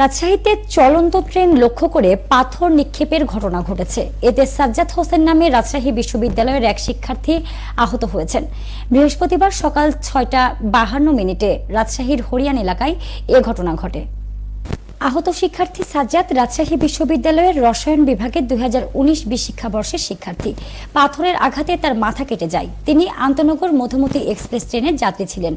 রাজশাহীতে চলন্ত ট্রেন লক্ষ্য করে পাথর নিক্ষেপের ঘটনা ঘটেছে। এতে সাজ্জাদ হোসেন নামে রাজশাহী বিশ্ববিদ্যালয়ের এক শিক্ষার্থী আহত হয়েছেন। বৃহস্পতিবার সকাল ছয়টা বাহান্ন মিনিটে রাজশাহীর হরিয়ান এলাকায় এ ঘটনা ঘটে। আহত শিক্ষার্থী সাজ্জাদ রাজশাহী বিশ্ববিদ্যালয়ের রসায়ন বিভাগের দুই হাজার উনিশ বিশ শিক্ষাবর্ষের শিক্ষার্থী। পাথরের আঘাতে তার মাথা কেটে যায়। তিনি আন্তনগর মধুমতি এক্সপ্রেস ট্রেনের যাত্রী ছিলেন।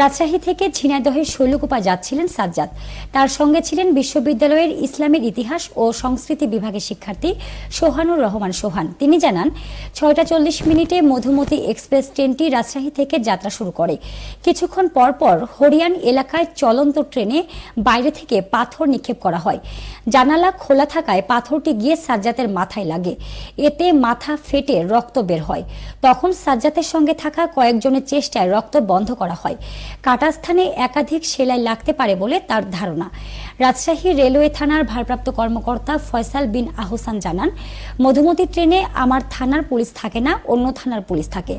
রাজশাহী থেকে ঝিনাইদহের শৈলকুপা যাচ্ছিলেন সাজ্জাদ। তার সঙ্গে ছিলেন বিশ্ববিদ্যালয়ের ইসলামের ইতিহাস ও সংস্কৃতি বিভাগের শিক্ষার্থী সোহানুর রহমান সোহান। তিনি জানান, ছয়টা চল্লিশ মিনিটে মধুমতি এক্সপ্রেস ট্রেনটি রাজশাহী থেকে যাত্রা শুরু করে। কিছুক্ষণ পর পর হরিয়ান এলাকায় চলন্ত ট্রেনে বাইরে থেকে পাথর নিক্ষেপ করা হয়। জানালা খোলা থাকায় পাথরটি গিয়ে সাজ্জাতের মাথায় লাগে। এতে মাথা ফেটে রক্ত বের হয়। তখন সাজ্জাতের সঙ্গে থাকা কয়েকজনের চেষ্টায় রক্ত বন্ধ করা হয়। কাটা স্থানে একাধিক সেলাই লাগতে পারে বলে তার ধারণা। রাজশাহী রেলওয়ে থানার ভারপ্রাপ্ত কর্মকর্তা ফয়সাল বিন আহসান জানান, মধুমতি ট্রেনে আমার থানার পুলিশ থাকে না, অন্য থানার পুলিশ থাকে।